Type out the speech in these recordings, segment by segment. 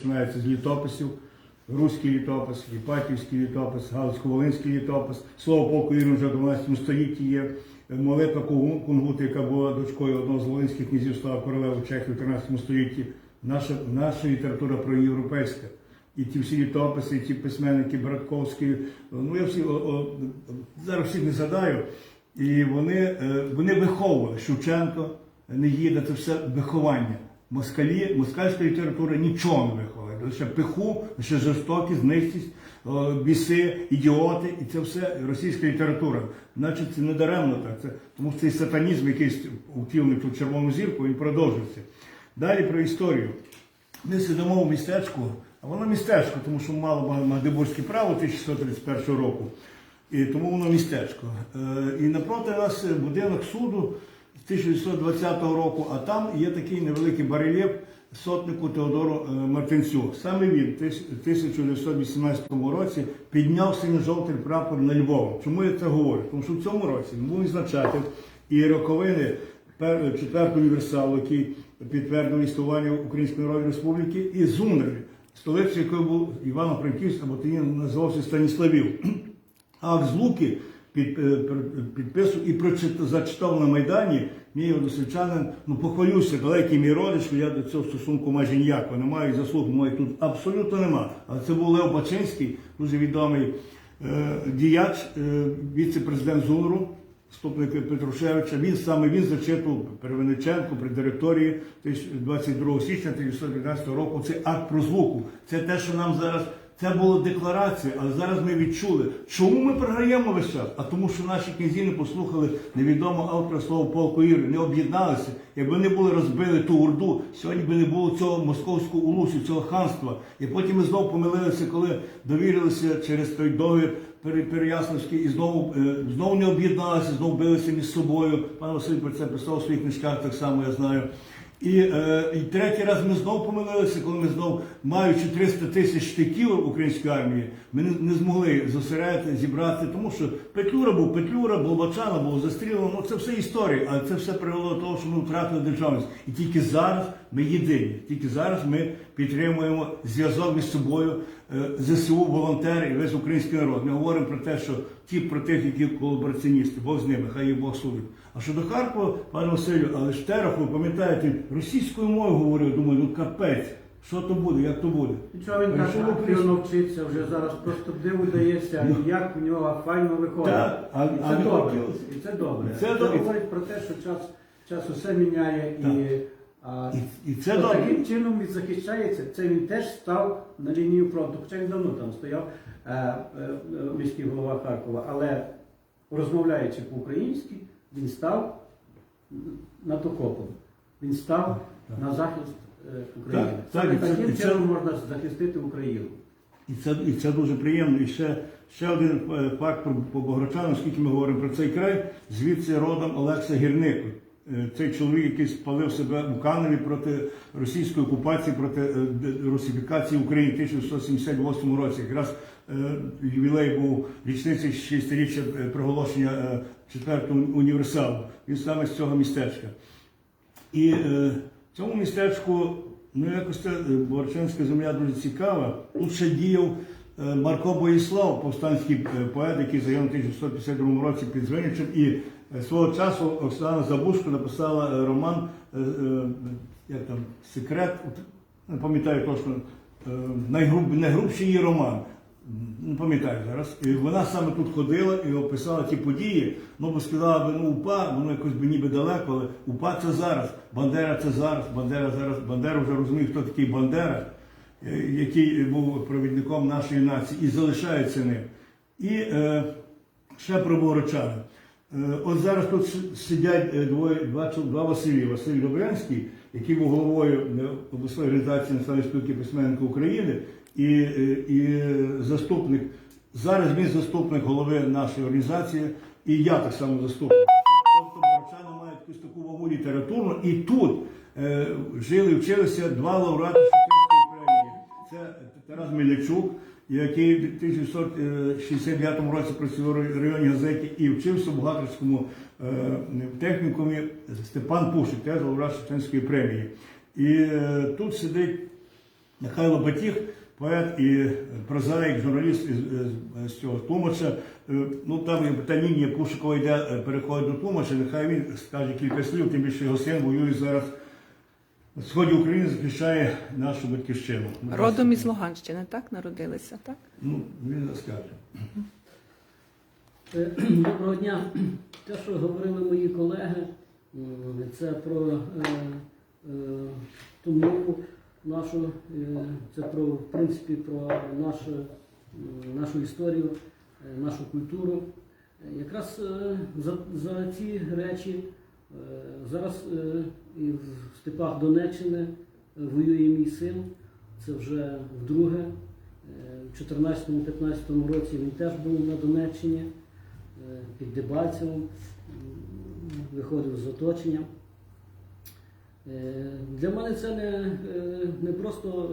Починається з літописів, руський літопис, Іпатівський літопис, Галицько-Волинський літопис. Слово полку Ірин вже в 12 столітті є. Молитва Кунгути, яка була дочкою одного з волинських князів Слава Королева Чехії в 13 столітті. Наша, наша література проєвропейська. І ті всі літописи, і ті письменники Братковські, ну я всі о, о, зараз всіх не згадаю. І вони, е, вони виховували Шевченко, Негіда, це все виховання. Москалі, москальська література нічого не виховує. Лише пиху, лише жорстокість, низькість, о, біси, ідіоти, і це все російська література. Значить, це не даремно так. Це, тому що цей сатанізм, який втілений тут червону зірку, він продовжується. Далі про історію. Ми сидимо в містечку, а воно містечко, тому що мало Магдебурзьке право 1631 року. І тому воно містечко. Е, І напроти нас будинок суду з 1920 року, а там є такий невеликий барельєф сотнику Теодору е, Мартинцю. Саме він в 1918 році підняв синьо-жовтий прапор на Львов. Чому я це говорю? Тому що в цьому році він був відзначати і роковини четвертого універсалу, який підтвердив існування Української Народної Республіки, і Зунрі, столицею якої був Івано-Франківськ, або тоді називався Станіславів. Акт з Луки під, е, і прочит- зачитав на Майдані. Мій односельчанин, ну похвалюся, далекий мій родич, я до цього стосунку майже ніякого не маю, заслуг моїх тут абсолютно нема. Але це був Лев Бачинський, дуже відомий е, діяч, е, віце-президент ЗУНРу, Ступник Петрушевича. Він саме він зачитував Первиниченку при директорії 22 січня 1919 року. Це акт про звуку. Це те, що нам зараз. Це була декларація, але зараз ми відчули, чому ми програємо весь час? А тому, що наші князі не послухали невідомого автора слова полку Іри, не об'єдналися. Якби не були розбили ту урду, сьогодні би не було цього московського улусу, цього ханства. І потім ми знову помилилися, коли довірилися через той договір Пере- Переяславський і знову, е, знову не об'єдналися, знову билися між собою. Пан Василь про це писав у своїх книжках, так само я знаю. І, е, і третій раз ми знову помилилися, коли ми знову, маючи 300 тисяч штиків української армії, ми не, не змогли зосередити, зібрати, тому що Петлюра був Петлюра, Болбачана був застрілено. Ну це все історія, але це все привело до того, що ми втратили державність. І тільки зараз ми єдині. Тільки зараз ми підтримуємо зв'язок між собою, ЗСУ, волонтери і весь український народ. Ми говоримо про те, що ті про тих, які колабораціоністи, Бог з ними, хай їх Бог судить. А щодо Харкова, пане Василю, але ж Терах, ви пам'ятаєте, російською мовою говорив, думаю, ну капець, що то буде, як то буде. Нічого він так Прийшов активно вчиться вже зараз, просто диву дається, як у нього файно виходить. Так, а- і це не добре. І це добре. Це Це, добре. говорить про те, що час, час усе міняє Так. і. А, І, і це от добре. таким чином він захищається. Це він теж став на лінію фронту, хоча він давно там стояв е, е, е, міський голова Харкова, але розмовляючи по-українськи, він став над окопом. Він став на захист е, України. Так, Саме так, і це- таким і це- чином можна захистити Україну. І це, і це дуже приємно. І ще, ще один е, факт про, по Богородчану, оскільки ми говоримо про цей край, звідси родом Олекса Гірник. Е, Цей чоловік, який спалив себе у Каневі проти російської окупації, проти е, русифікації України в 1978 році. Якраз е, ювілей був річниця 6-річчя е, проголошення четвертого універсалу. Він саме з цього містечка. І в цьому містечку, ну якось це Борчанська земля дуже цікава. Тут ще діяв Марко Боїслав, повстанський поет, який загинув у 1652 році під е, свого часу Оксана Забушко написала е, роман е, е, як там, Секрет, не пам'ятаю точно, е, найгруб, найгрубший її роман. Не пам'ятаю зараз. І вона саме тут ходила і описала ті події. Ну, бо сказала би, ну УПА, воно якось би ніби далеко, але УПА це зараз, Бандера це зараз, Бандера зараз, Бандера вже розуміє, хто такий Бандера, е, який був провідником нашої нації і залишається ним. І е, ще про Богородчани. Е, От зараз тут сидять е, двоє, два, два Василі. Василь Добрянський, який був головою е, обласної організації Національної спілки письменників України, і, і заступник. Зараз він заступник голови нашої організації, і я так само заступник. Тобто Богородчани мають якусь таку вагу літературну, і тут е, жили, вчилися два лауреати Шевченської премії. Це Тарас Мельничук, який в 1969 році працював в районній газеті і вчився в бухгалтерському е, технікумі Степан Пушик, теж лауреат Шевченської премії. І е, тут сидить Михайло Батіг, поет і прозаїк, журналіст із- з цього Тлумача. Е, Ну там та лінія Кушикова йде, е, переходить до Тлумача, нехай він скаже кілька слів, тим більше його син воює зараз сході України, захищає нашу батьківщину. Родом із Луганщини, так? Народилися, так? Ну, він розкаже. Е, Доброго дня. Те, що говорили мої колеги, м, це про е, е, ту мову нашу, е, це про, в принципі, про нашу, м, нашу історію, е, нашу культуру. Е, Якраз е, за, за ці речі е, зараз е, і в степах Донеччини е, воює мій син. Це вже вдруге. Е, В 2014-2015 році він теж був на Донеччині е, під Дебальцевим, м, виходив з оточення. Е, Для мене це не, е, не просто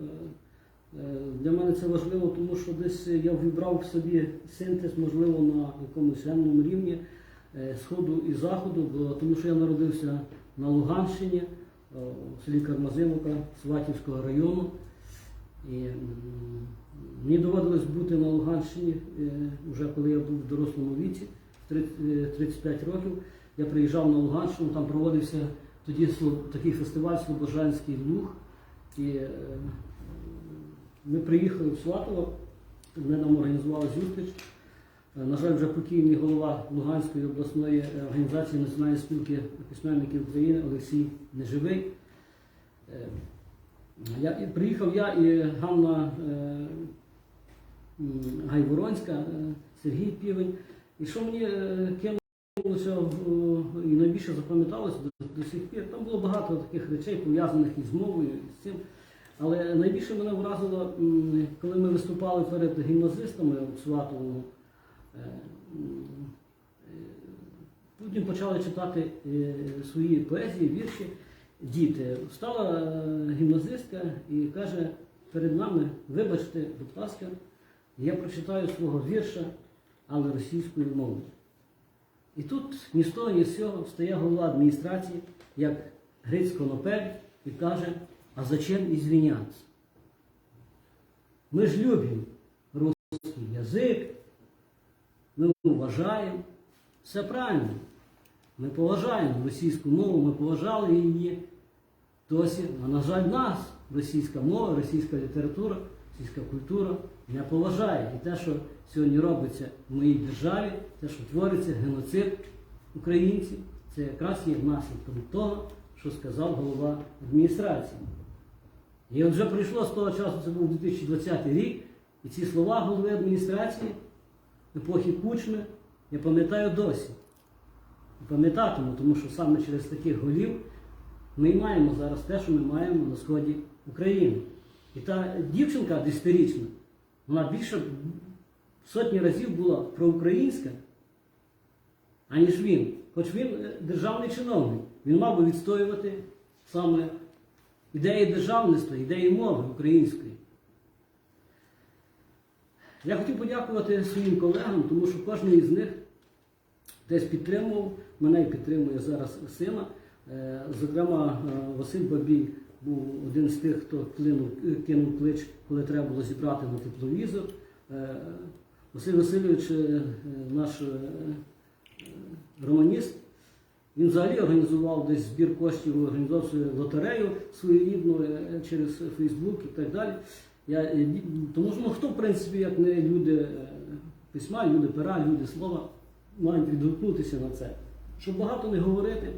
е, е, для мене це важливо, тому що десь я вібрав в собі синтез, можливо, на якомусь енному рівні е, Сходу і Заходу, тому що я народився на Луганщині, е, в селі Кармазиновка Сватівського району. І мені доводилось бути на Луганщині е, вже коли я був в дорослому віці, в 30, е, 35 років. Я приїжджав на Луганщину, там проводився тоді такий фестиваль Слобожанський Луг. І е, ми приїхали в Сватово, вони нам організували зустріч. Е, На жаль, вже покійний голова Луганської обласної е, організації Національної спілки письменників України Олексій Неживий. Е, я, приїхав я і Ганна Гайворонська, Сергій Півень. І що мені кинулося і найбільше запам'яталося до, до сих пір, там було багато таких речей, пов'язаних із мовою, і з цим. Але найбільше мене вразило, коли ми виступали перед гімназистами у Сватовому. Е, е, Потім почали читати е, свої поезії, вірші діти. Встала гімназистка і каже перед нами, вибачте, будь ласка, я прочитаю свого вірша, але російською мовою. І тут ні з того, ні з цього встає голова адміністрації, як Гриць Конопель, і каже, а зачем извиняться? Ми ж любимо ми вважаємо. Все правильно. Ми поважаємо російську мову, ми поважали її досі. А на жаль, нас російська мова, російська література, російська культура не поважає. І те, що сьогодні робиться в моїй державі, те, що твориться геноцид українців, це якраз є наслідком того, що сказав голова адміністрації. І от вже пройшло з того часу, це був 2020 рік, і ці слова голови адміністрації епохи Кучми я пам'ятаю досі. І Пам'ятатиму, тому що саме через таких голів ми маємо зараз те, що ми маємо на сході України. І та дівчинка десятирічна, вона більше сотні разів була проукраїнська, аніж він. Хоч він е, державний чиновник, він мав би відстоювати саме ідеї державництва, ідеї мови української. Я хотів подякувати своїм колегам, тому що кожен із них десь підтримував, мене і підтримує зараз сина. Е, Зокрема, е, Василь Бабій був один з тих, хто кинув клич, коли треба було зібрати на тепловізор. Е, Василь Васильович, наш романіст, він взагалі організував десь збір коштів, організував лотерею своєрідну через Фейсбук і так далі. Я, е, тому що ну, хто, в принципі, як не люди е, письма, люди пера, люди слова, мають відгукнутися на це. Щоб багато не говорити,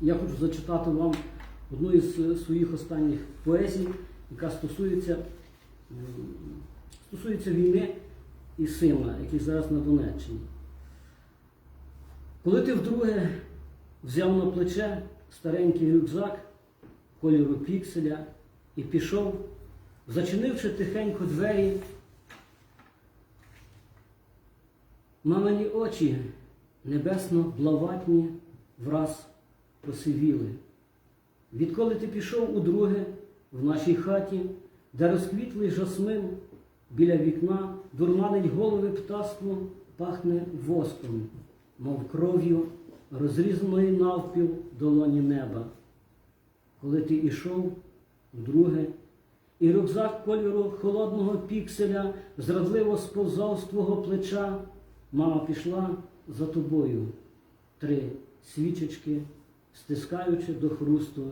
я хочу зачитати вам одну із е, своїх останніх поезій, яка стосується, стосується війни і сина, який зараз на Донеччині. Коли ти вдруге взяв на плече старенький рюкзак кольору пікселя і пішов, зачинивши тихенько двері, мамині очі небесно блаватні враз посивіли. Відколи ти пішов удруге в нашій хаті, де розквітлий жасмин біля вікна, дурманить голови птаством, пахне воском, мов кров'ю розрізаної навпіл долоні неба. Коли ти ішов вдруге і рюкзак кольору холодного пікселя зрадливо сповзав з твого плеча. Мама пішла за тобою. Три свічечки, стискаючи до хрусту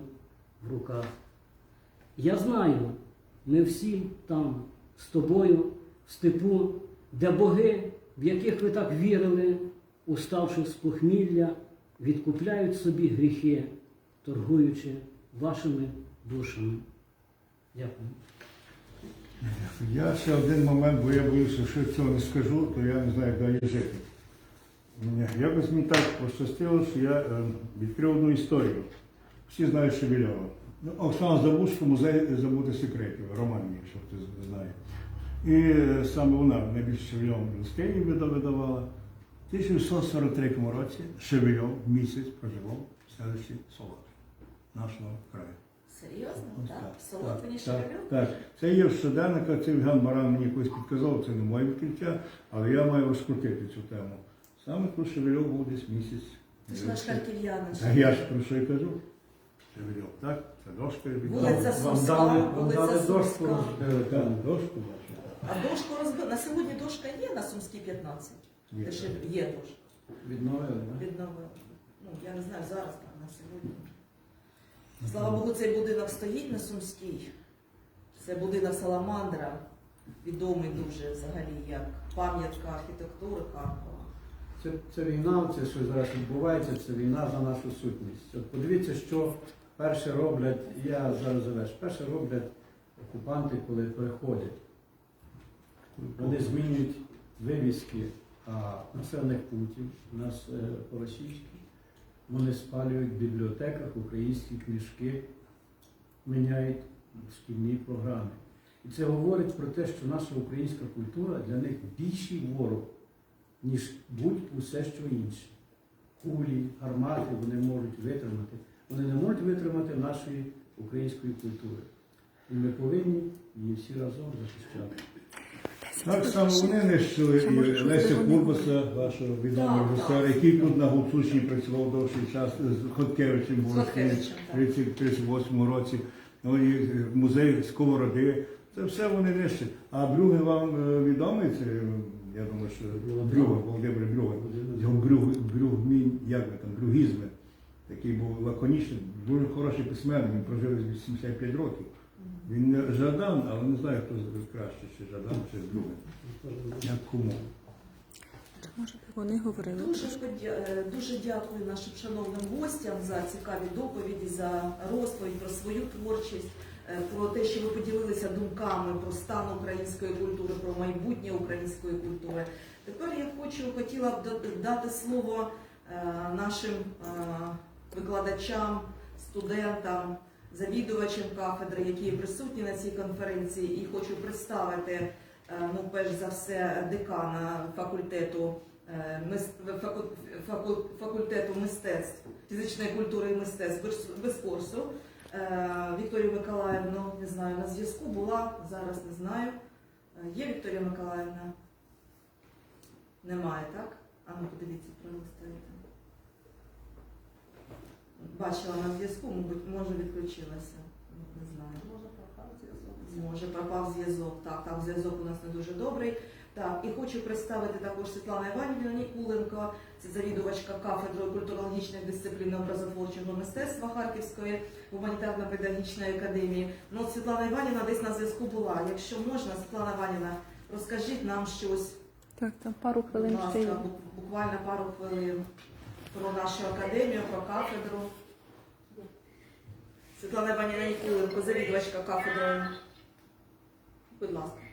в руках. Я знаю, ми всі там з тобою в степу, де боги, в яких ви так вірили, уставши з похмілля, відкупляють собі гріхи, торгуючи вашими душами. Дякую. Я ще один момент, бо я боюся, що цього не скажу, то я не знаю, як далі жити. Якось мені так пощастило, що я е, відкрив одну історію. Всі знають Шевельова. Ну, Оксана Забушко, музей забути секретів, роман якщо хтось знає. І е, саме вона найбільше Шевельовим вида- видавала. В 1943 році Шевельов місяць проживав в селищі Солод нашого краю. Серйозно? Так? так, Солодкий так, Так, це є в щоденниках, це Євген Баран мені якось підказав, це не моє відкриття, але я маю розкрутити цю тему. Саме тут Шевельов був десь місяць. Ти ж наш харків'янин. А я ж про що й кажу? Шевельов, так? Це дошка Вулиця Сумська, вулиця дали дошку Сумська. Так, дошку бачу. А дошку розбили. На сьогодні дошка є на Сумській 15? Є. Є дошка. Відновили, да? Відновили. Ну, я не знаю, зараз так, на сьогодні. Слава Богу, цей будинок стоїть на Сумській. Це будинок Саламандра, відомий дуже взагалі як пам'ятка архітектури Харкова. Це, це війна, це що зараз відбувається, це війна за нашу сутність. От подивіться, що перше роблять, я зараз завершу, перше роблять окупанти, коли приходять. Вони змінюють вивіски а, населених пунктів у нас е, по-російськи. Вони спалюють в бібліотеках українські книжки, міняють шкільні програми. І це говорить про те, що наша українська культура для них більший ворог, ніж будь-усе що інше. Кулі, гармати вони можуть витримати. Вони не можуть витримати нашої української культури. І ми повинні її всі разом захищати. Так само вони нищили і Леся? Курбаса, вашого відомого режисера, який тут на Гуцульщині працював довший час, з Хоткевичем був в так. 38 році. Ну, і музей Сковороди. Це все вони нищать. А Брюге вам е, відомий? Це, е, я думаю, що Брюге, Володимир Брюге. Його брюг, брюгмін, як ви там, брюгізми, який був лаконічний, дуже хороший письменник, він прожив 85 років. Він не Жадан, але не знаю, хто краще, чи Жадан, чи Брюге. Як кому. Може, вони говорили. Дуже, подя- е, дуже дякую нашим шановним гостям за цікаві доповіді, за розповідь про свою творчість, е, про те, що ви поділилися думками про стан української культури, про майбутнє української культури. Тепер я хочу хотіла б да- дати слово е, нашим викладачам, студентам, завідувачам кафедри, які присутні на цій конференції, і хочу представити е, ну, перш за все, декана факультету е, факультету мистецтв, фізичної культури і мистецтв без, курсу. Е, Вікторію Миколаївну, не знаю, на зв'язку була, зараз не знаю. Є Вікторія Миколаївна? Немає, так? А ну подивіться, пролистаєте. Бачила на зв'язку, мабуть, може відключилася. Не знаю. Може пропав зв'язок. Може, пропав зв'язок. Так, там зв'язок у нас не дуже добрий. Так, і хочу представити також Світлану Іванівну Нікуленко, це завідувачка кафедрою культурологічних дисциплін образотворчого мистецтва Харківської гуманітарно-педагогічної академії. Ну, от Світлана Іванівна десь на зв'язку була. Якщо можна, Світлана Іванівна, розкажіть нам щось, Так, там пару хвилин є. ласка, буквально пару хвилин про нашу академію, про кафедру. Світлана Іванівна Нікуленко, завідувачка кафедрою. Будь ласка.